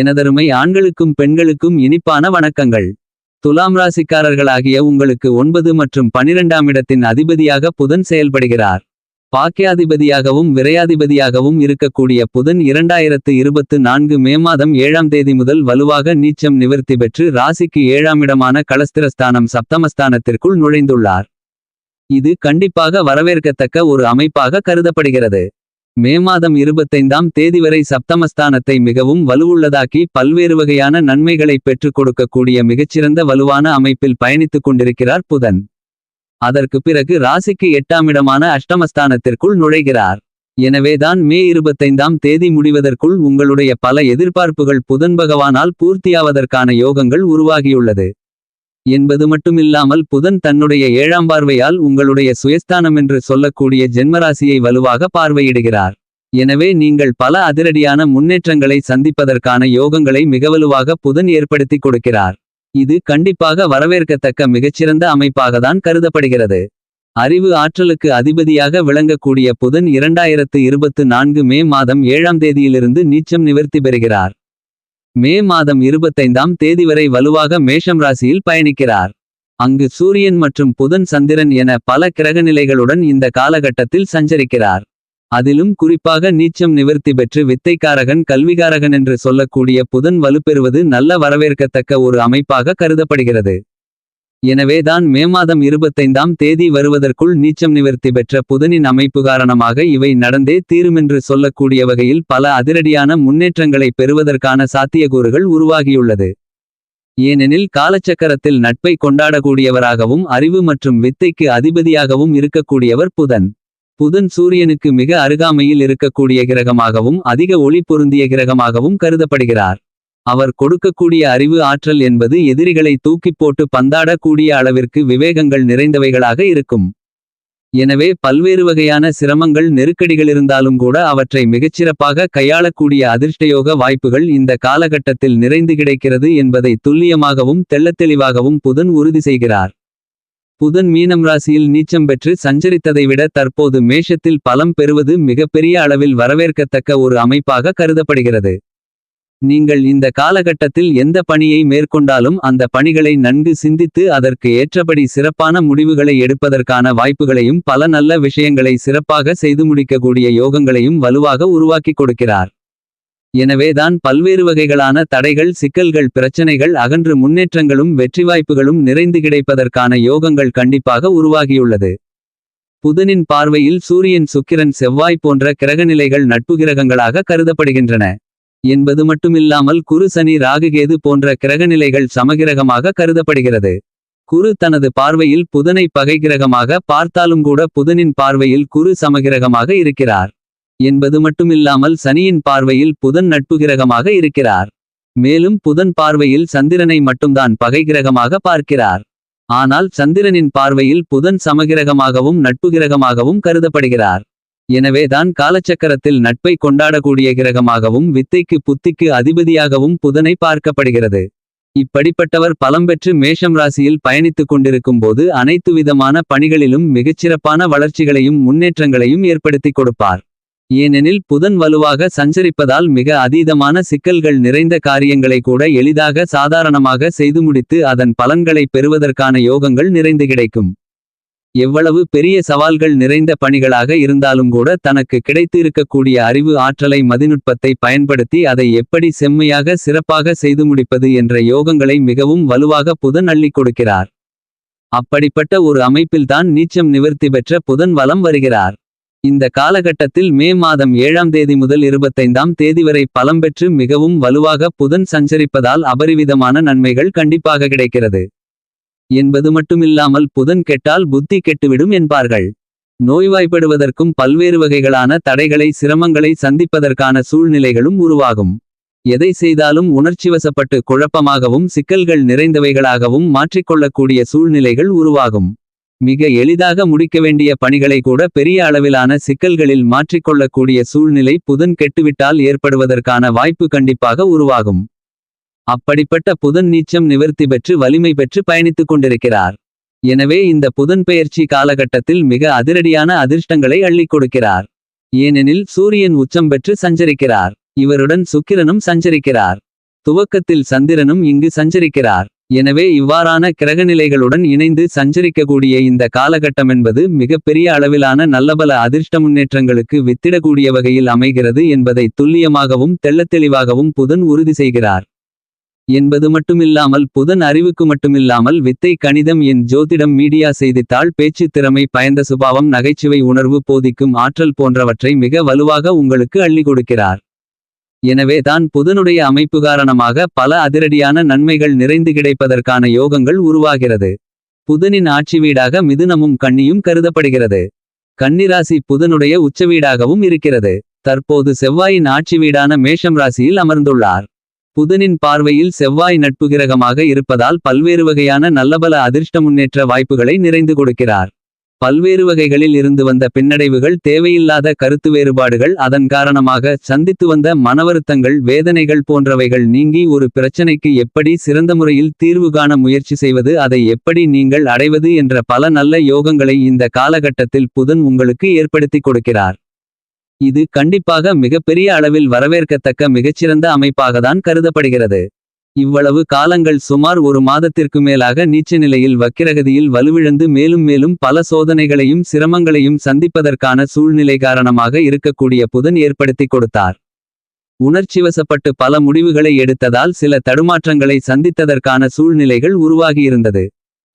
எனதருமை ஆண்களுக்கும் பெண்களுக்கும் இனிப்பான வணக்கங்கள். துலாம் ராசிக்காரர்களாகிய உங்களுக்கு ஒன்பது மற்றும் பனிரெண்டாம் இடத்தின் அதிபதியாக புதன் செயல்படுகிறார். பாக்கியாதிபதியாகவும் விரையாதிபதியாகவும் இருக்கக்கூடிய புதன் இரண்டாயிரத்து இருபத்து நான்கு மே மாதம் ஏழாம் தேதி முதல் வலுவாக நீச்சம் நிவர்த்தி பெற்று ராசிக்கு ஏழாம் இடமான களஸ்திரஸ்தானம் சப்தமஸ்தானத்திற்குள் நுழைந்துள்ளார். இது கண்டிப்பாக வரவேற்கத்தக்க ஒரு அமைப்பாக கருதப்படுகிறது. மே மாதம் இருபத்தைந்தாம் தேதி வரை சப்தமஸ்தானத்தை மிகவும் வலுவுள்ளதாக்கி பல்வேறு வகையான நன்மைகளை பெற்றுக் கொடுக்கக்கூடிய மிகச்சிறந்த வலுவான அமைப்பில் பயணித்துக் கொண்டிருக்கிறார் புதன். அதற்கு பிறகு ராசிக்கு எட்டாம் இடமான அஷ்டமஸ்தானத்திற்குள் நுழைகிறார். எனவேதான் மே இருபத்தைந்தாம் தேதி முடிவதற்குள் உங்களுடைய பல எதிர்பார்ப்புகள் புதன் பகவானால் பூர்த்தியாவதற்கான யோகங்கள் உருவாகியுள்ளது. என்பது மட்டுமில்லாமல் புதன் தன்னுடைய ஏழாம் பார்வையால் உங்களுடைய சுயஸ்தானம் என்று சொல்லக்கூடிய ஜென்மராசியை வலுவாக பார்வையிடுகிறார். எனவே நீங்கள் பல அதிரடியான முன்னேற்றங்களை சந்திப்பதற்கான யோகங்களை மிகவலுவாக புதன் ஏற்படுத்தி கொடுக்கிறார். இது கண்டிப்பாக வரவேற்கத்தக்க மிகச்சிறந்த அமைப்பாகத்தான் கருதப்படுகிறது. அறிவு ஆற்றலுக்கு அதிபதியாக விளங்கக்கூடிய புதன் இரண்டாயிரத்து இருபத்து நான்கு மே மாதம் ஏழாம் தேதியிலிருந்து நீச்சம் நிவர்த்தி பெறுகிறார். மே மாதம் இருபத்தைந்தாம் தேதி வரை வலுவாக மேஷம் ராசியில் பயணிக்கிறார். அங்கு சூரியன் மற்றும் புதன் சந்திரன் என பல கிரகநிலைகளுடன் இந்த காலகட்டத்தில் சஞ்சரிக்கிறார். அதிலும் குறிப்பாக நீச்சம் நிவர்த்தி பெற்று வித்தைக்காரகன் கல்விகாரகன் என்று சொல்லக்கூடிய புதன் வலுப்பெறுவது நல்ல வரவேற்கத்தக்க ஒரு அமைப்பாக கருதப்படுகிறது. எனவேதான் மே மாதம் இருபத்தைந்தாம் தேதி வருவதற்குள் நீச்சம் நிவர்த்தி பெற்ற புதனின் அமைப்பு காரணமாக இவை நடந்தே தீருமென்று சொல்லக்கூடிய வகையில் பல அதிரடியான முன்னேற்றங்களை பெறுவதற்கான சாத்தியக்கூறுகள் உருவாகியுள்ளது. ஏனெனில் காலச்சக்கரத்தில் நட்பை கொண்டாடக்கூடியவராகவும் அறிவு மற்றும் வித்தைக்கு அதிபதியாகவும் இருக்கக்கூடியவர் புதன். புதன் சூரியனுக்கு மிக அருகாமையில் இருக்கக்கூடிய கிரகமாகவும் அதிக ஒளி பொருந்திய கிரகமாகவும் கருதப்படுகிறார். அவர் கொடுக்கக்கூடிய அறிவு ஆற்றல் என்பது எதிரிகளை தூக்கிப் போட்டு பந்தாடக்கூடிய அளவிற்கு விவேகங்கள் நிறைந்தவைகளாக இருக்கும். எனவே பல்வேறு வகையான சிரமங்கள் நெருக்கடிகளிருந்தாலும் கூட அவற்றை மிகச்சிறப்பாக கையாளக்கூடிய அதிர்ஷ்டயோக வாய்ப்புகள் இந்த காலகட்டத்தில் நிறைந்து கிடைக்கிறது என்பதை துல்லியமாகவும் தெள்ளத்தெளிவாகவும் புதன் உறுதி செய்கிறார். புதன் மீனம் ராசியில் நீச்சம் பெற்று சஞ்சரித்ததை விட தற்போது மேஷத்தில் பலம் பெறுவது மிகப்பெரிய அளவில் வரவேற்கத்தக்க ஒரு அமைப்பாக கருதப்படுகிறது. நீங்கள் இந்த காலகட்டத்தில் எந்த பணியை மேற்கொண்டாலும் அந்த பணிகளை நன்கு சிந்தித்து அதற்கு ஏற்றபடி சிறப்பான முடிவுகளை எடுப்பதற்கான வாய்ப்புகளையும் பல நல்ல விஷயங்களை சிறப்பாக செய்து முடிக்கக்கூடிய யோகங்களையும் வலுவாக உருவாக்கிக் கொடுக்கிறார். எனவேதான் பல்வேறு வகைகளான தடைகள் சிக்கல்கள் பிரச்சனைகள் அகன்று முன்னேற்றங்களும் வெற்றி வாய்ப்புகளும் நிறைந்து கிடைப்பதற்கான யோகங்கள் கண்டிப்பாக உருவாகியுள்ளது. புதனின் பார்வையில் சூரியன் சுக்கிரன் செவ்வாய் போன்ற கிரகநிலைகள் நட்பு கிரகங்களாக கருதப்படுகின்றன. என்பது மட்டுமில்லாமல் குரு சனி ராகுகேது போன்ற கிரகநிலைகள் சமகிரகமாக கருதப்படுகிறது. குரு தனது பார்வையில் புதனை பகைகிரகமாக பார்த்தாலும் கூட புதனின் பார்வையில் குரு சமகிரகமாக இருக்கிறார். என்பது மட்டுமில்லாமல் சனியின் பார்வையில் புதன் நட்பு கிரகமாக இருக்கிறார். மேலும் புதன் பார்வையில் சந்திரனை மட்டும்தான் பகைகிரகமாக பார்க்கிறார். ஆனால் சந்திரனின் பார்வையில் புதன் சமகிரகமாகவும் நட்பு கிரகமாகவும் கருதப்படுகிறார். எனவேதான் காலச்சக்கரத்தில் நட்பை கொண்டாடக்கூடிய கிரகமாகவும் வித்தைக்கு புத்திக்கு அதிபதியாகவும் புதனை பார்க்கப்படுகிறது. இப்படிப்பட்டவர் பலம்பெற்று மேஷம் ராசியில் பயணித்துக் கொண்டிருக்கும் போது அனைத்து விதமான பணிகளிலும் மிகச்சிறப்பான வளர்ச்சிகளையும் முன்னேற்றங்களையும் ஏற்படுத்திக் கொடுப்பார். ஏனெனில் புதன் வலுவாக சஞ்சரிப்பதால் மிக அதீதமான சிக்கல்கள் நிறைந்த காரியங்களை கூட எளிதாக சாதாரணமாக செய்து முடித்து அதன் பலன்களை பெறுவதற்கான யோகங்கள் நிறைந்து கிடைக்கும். எவ்வளவு பெரிய சவால்கள் நிறைந்த பணிகளாக இருந்தாலும் கூட தனக்கு கிடைத்து இருக்கக்கூடிய அறிவு ஆற்றலை மதிநுட்பத்தை பயன்படுத்தி அதை எப்படி செம்மையாக சிறப்பாக செய்து முடிப்பது என்ற யோகங்களை மிகவும் வலுவாக புதன் அள்ளிக் கொடுக்கிறார். அப்படிப்பட்ட ஒரு அமைப்பில்தான் நீச்சம் நிவர்த்தி பெற்ற புதன் வலம் வருகிறார். இந்த காலகட்டத்தில் மே மாதம் ஏழாம் தேதி முதல் இருபத்தைந்தாம் தேதி வரை பலம் பெற்று மிகவும் வலுவாக புதன் சஞ்சரிப்பதால் அபரிவிதமான நன்மைகள் கண்டிப்பாக கிடைக்கிறது. என்பது மட்டுமில்லாமல் புதன் கெட்டால் புத்தி கெட்டுவிடும் என்பார்கள். நோய்வாய்ப்படுவதற்கும் பல்வேறு வகைகளான தடைகளை சிரமங்களை சந்திப்பதற்கான சூழ்நிலைகளும் உருவாகும். எதை செய்தாலும் உணர்ச்சிவசப்பட்டு குழப்பமாகவும் சிக்கல்கள் நிறைந்தவைகளாகவும் மாற்றிக்கொள்ளக்கூடிய சூழ்நிலைகள் உருவாகும். மிக எளிதாக முடிக்க வேண்டிய பணிகளை கூட பெரிய அளவிலான சிக்கல்களில் மாற்றிக்கொள்ளக்கூடிய சூழ்நிலை புதன் கெட்டுவிட்டால் ஏற்படுவதற்கான வாய்ப்பு கண்டிப்பாக உருவாகும். அப்படிப்பட்ட புதன் நீச்சம் நிவர்த்தி பெற்று வலிமை பெற்று பயணித்துக் கொண்டிருக்கிறார். எனவே இந்த புதன் பெயர்ச்சி காலகட்டத்தில் மிக அதிரடியான அதிர்ஷ்டங்களை அள்ளிக் கொடுக்கிறார். ஏனெனில் சூரியன் உச்சம் பெற்று சஞ்சரிக்கிறார். இவருடன் சுக்கிரனும் சஞ்சரிக்கிறார். துவக்கத்தில் சந்திரனும் இங்கு சஞ்சரிக்கிறார். எனவே இவ்வாறான கிரகநிலைகளுடன் இணைந்து சஞ்சரிக்கக்கூடிய இந்த காலகட்டமென்பது மிகப்பெரிய அளவிலான நல்லபல அதிர்ஷ்ட முன்னேற்றங்களுக்கு வித்திடக்கூடிய வகையில் அமைகிறது என்பதை துல்லியமாகவும் தெள்ளத்தெளிவாகவும் புதன் உறுதி செய்கிறார். என்பது மட்டுமில்லாமல் புதன் அறிவுக்கு மட்டுமில்லாமல் வித்தை கணிதம் என் ஜோதிடம் மீடியா செய்தித்தாள் பேச்சுத் திறமை பயந்த சுபாவம் நகைச்சுவை உணர்வு போதிக்கும் ஆற்றல் போன்றவற்றை மிக வலுவாக உங்களுக்கு அள்ளி கொடுக்கிறார். எனவே தான் புதனுடைய அமைப்பு காரணமாக பல அதிரடியான நன்மைகள் நிறைந்து கிடைப்பதற்கான யோகங்கள் உருவாகிறது. புதனின் ஆட்சி வீடாக மிதுனமும் கன்னியும் கருதப்படுகிறது. கன்னிராசி புதனுடைய உச்சவீடாகவும் இருக்கிறது. தற்போது செவ்வாயின் ஆட்சி வீடான மேஷம் ராசியில் அமர்ந்துள்ளார். புதனின் பார்வையில் செவ்வாய் நட்பு கிரகமாக இருப்பதால் பல்வேறு வகையான நல்லபல அதிர்ஷ்ட முன்னேற்ற வாய்ப்புகளை நிறைந்து கொடுக்கிறார். பல்வேறு வகைகளில் இருந்து வந்த பின்னடைவுகள் தேவையில்லாத கருத்து வேறுபாடுகள் அதன் காரணமாக சந்தித்து வந்த மனவருத்தங்கள் வேதனைகள் போன்றவைகள் நீங்கி ஒரு பிரச்சனைக்கு எப்படி சிறந்த முறையில் தீர்வு காண முயற்சி செய்வது அதை எப்படி நீங்கள் அடைவது என்ற பல நல்ல யோகங்களை இந்த காலகட்டத்தில் புதன் உங்களுக்கு ஏற்படுத்தி கொடுக்கிறார். இது கண்டிப்பாக மிகப்பெரிய அளவில் வரவேற்கத்தக்க மிகச்சிறந்த அமைப்பாகத்தான் கருதப்படுகிறது. இவ்வளவு காலங்கள் சுமார் ஒரு மாதத்திற்கு மேலாக நீச்ச நிலையில் வக்கிரகதியில் வலுவிழந்து மேலும் மேலும் பல சோதனைகளையும் சிரமங்களையும் சந்திப்பதற்கான சூழ்நிலை காரணமாக இருக்கக்கூடிய புதன் ஏற்படுத்தி கொடுத்தார். உணர்ச்சிவசப்பட்டு பல முடிவுகளை எடுத்ததால் சில தடுமாற்றங்களை சந்தித்ததற்கான சூழ்நிலைகள் உருவாகியிருந்தது.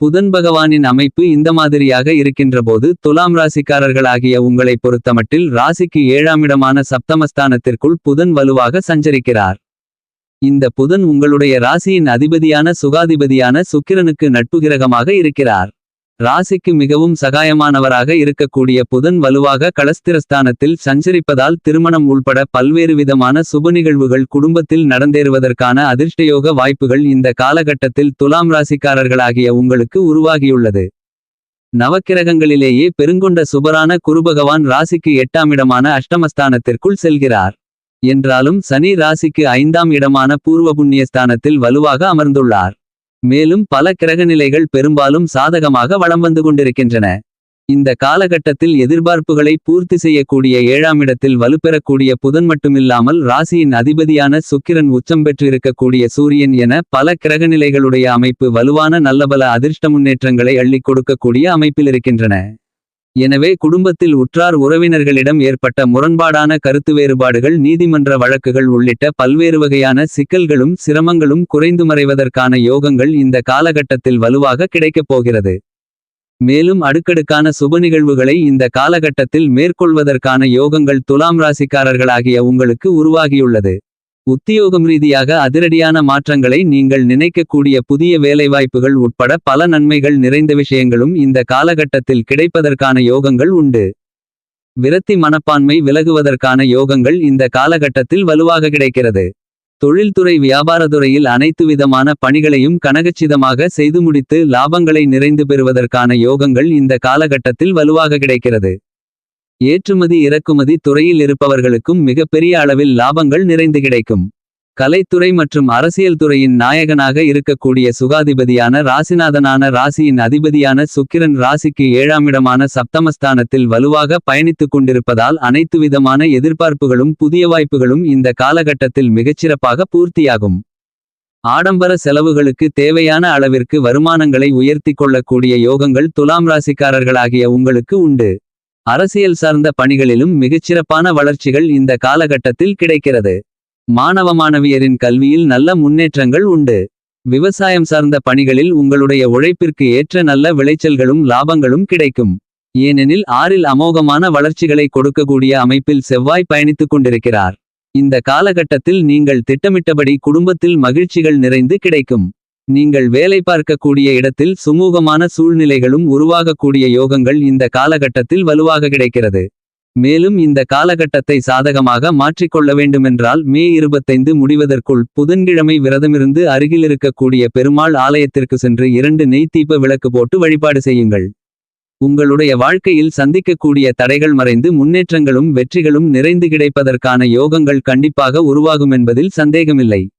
புதன் பகவானின் அமைப்பு இந்த மாதிரியாக இருக்கின்றபோது துலாம் ராசிக்காரர்களாகிய உங்களை பொறுத்தமட்டில் ராசிக்கு ஏழாமிடமான சப்தமஸ்தானத்திற்குள் புதன் வலுவாக சஞ்சரிக்கிறார். இந்த புதன் உங்களுடைய ராசியின் அதிபதியான சுகாதிபதியான சுக்கிரனுக்கு நட்பு கிரகமாக இருக்கிறார். ராசிக்கு மிகவும் சகாயமானவராக இருக்கக்கூடிய புதன் வலுவாக களஸ்திரஸ்தானத்தில் சஞ்சரிப்பதால் திருமணம் உள்பட பல்வேறு விதமான சுப நிகழ்வுகள் குடும்பத்தில் நடந்தேறுவதற்கான அதிர்ஷ்டயோக வாய்ப்புகள் இந்த காலகட்டத்தில் துலாம் ராசிக்காரர்களாகிய உங்களுக்கு உருவாகியுள்ளது. நவக்கிரகங்களிலேயே பெருங்கொண்ட சுபரான குருபகவான் ராசிக்கு எட்டாம் இடமான அஷ்டமஸ்தானத்திற்குள் செல்கிறார். என்றாலும் சனி ராசிக்கு ஐந்தாம் இடமான பூர்வ புண்ணியஸ்தானத்தில் வலுவாக அமர்ந்துள்ளார். மேலும் பல கிரகநிலைகள் பெரும்பாலும் சாதகமாக வலம் வந்து கொண்டிருக்கின்றன. இந்த காலகட்டத்தில் எதிர்பார்ப்புகளை பூர்த்தி செய்யக்கூடிய ஏழாம் இடத்தில் வலுப்பெறக்கூடிய புதன் மட்டுமில்லாமல் ராசியின் அதிபதியான சுக்கிரன் உச்சம் பெற்றிருக்கக்கூடிய சூரியன் என பல கிரகநிலைகளுடைய அமைப்பு வலுவான நல்லபல அதிர்ஷ்ட முன்னேற்றங்களை அள்ளிக் கொடுக்கக்கூடிய அமைப்பில் இருக்கின்றன. எனவே குடும்பத்தில் உற்றார் உறவினர்களிடம் ஏற்பட்ட முரண்பாடான கருத்து வேறுபாடுகள் நீதிமன்ற வழக்குகள் உள்ளிட்ட பல்வேறு வகையான சிக்கல்களும் சிரமங்களும் குறைந்து மறைவதற்கான யோகங்கள் இந்த காலகட்டத்தில் வலுவாக கிடைக்கப் போகிறது. மேலும் அடுக்கடுக்கான சுப நிகழ்வுகளை இந்த காலகட்டத்தில் மேற்கொள்வதற்கான யோகங்கள் துலாம் ராசிக்காரர்களாகிய உங்களுக்கு உருவாகியுள்ளது. உத்தியோகம் ரீதியாக அதிரடியான மாற்றங்களை நீங்கள் நினைக்கக்கூடிய புதிய வேலைவாய்ப்புகள் உட்பட பல நன்மைகள் நிறைந்த விஷயங்களும் இந்த காலகட்டத்தில் கிடைப்பதற்கான யோகங்கள் உண்டு. விரத்தி மனப்பான்மை விலகுவதற்கான யோகங்கள் இந்த காலகட்டத்தில் வலுவாக கிடைக்கிறது. தொழில்துறை வியாபாரத்துறையில் அனைத்து விதமான பணிகளையும் கனகச்சிதமாக செய்து முடித்து லாபங்களை நிறைந்து பெறுவதற்கான யோகங்கள் இந்த காலகட்டத்தில் வலுவாக கிடைக்கிறது. ஏற்றுமதி இறக்குமதி துறையில் இருப்பவர்களுக்கும் மிகப்பெரிய அளவில் லாபங்கள் நிறைந்து கிடைக்கும். கலைத்துறை மற்றும் அரசியல் துறையின் நாயகனாக இருக்கக்கூடிய சுகாதிபதியான ராசிநாதனான ராசியின் அதிபதியான சுக்கிரன் ராசிக்கு ஏழாமிடமான சப்தமஸ்தானத்தில் வலுவாக பயணித்துக் கொண்டிருப்பதால் அனைத்து விதமான எதிர்பார்ப்புகளும் புதிய வாய்ப்புகளும் இந்த காலகட்டத்தில் மிகச்சிறப்பாக பூர்த்தியாகும். ஆடம்பர செலவுகளுக்கு தேவையான அளவிற்கு வருமானங்களை உயர்த்தி கொள்ளக்கூடிய யோகங்கள் துலாம் ராசிக்காரர்களாகிய உங்களுக்கு உண்டு. அரசியல் சார்ந்த பணிகளிலும் மிகச்சிறப்பான வளர்ச்சிகள் இந்த காலகட்டத்தில் கிடைக்கிறது மாணவ மாணவியரின் கல்வியில் நல்ல முன்னேற்றங்கள் உண்டு விவசாயம் சார்ந்த பணிகளில் உங்களுடைய உழைப்பிற்கு ஏற்ற நல்ல விளைச்சல்களும் லாபங்களும் கிடைக்கும். ஏனெனில் ஆறில் அமோகமான வளர்ச்சிகளை கொடுக்கக்கூடிய அமைப்பில் செவ்வாய் பயணித்துக் கொண்டிருக்கிறார். இந்த காலகட்டத்தில் நீங்கள் திட்டமிட்டபடி குடும்பத்தில் மகிழ்ச்சிகள் நிறைந்து கிடைக்கும். நீங்கள் வேலை பார்க்கக்கூடிய இடத்தில் சுமூகமான சூழ்நிலைகளும் உருவாகக்கூடிய யோகங்கள் இந்த காலகட்டத்தில் வலுவாக கிடைக்கிறது. மேலும் இந்த காலகட்டத்தை சாதகமாக மாற்றிக்கொள்ள வேண்டுமென்றால் மே 25 முடிவதற்குள் புதன்கிழமை விரதமிருந்து அருகிலிருக்கக்கூடிய பெருமாள் ஆலயத்திற்கு சென்று இரண்டு நெய் விளக்கு போட்டு வழிபாடு செய்யுங்கள். உங்களுடைய வாழ்க்கையில் சந்திக்கக்கூடிய தடைகள் மறைந்து முன்னேற்றங்களும் வெற்றிகளும் நிறைந்து கிடைப்பதற்கான யோகங்கள் கண்டிப்பாக உருவாகுமென்பதில் சந்தேகமில்லை.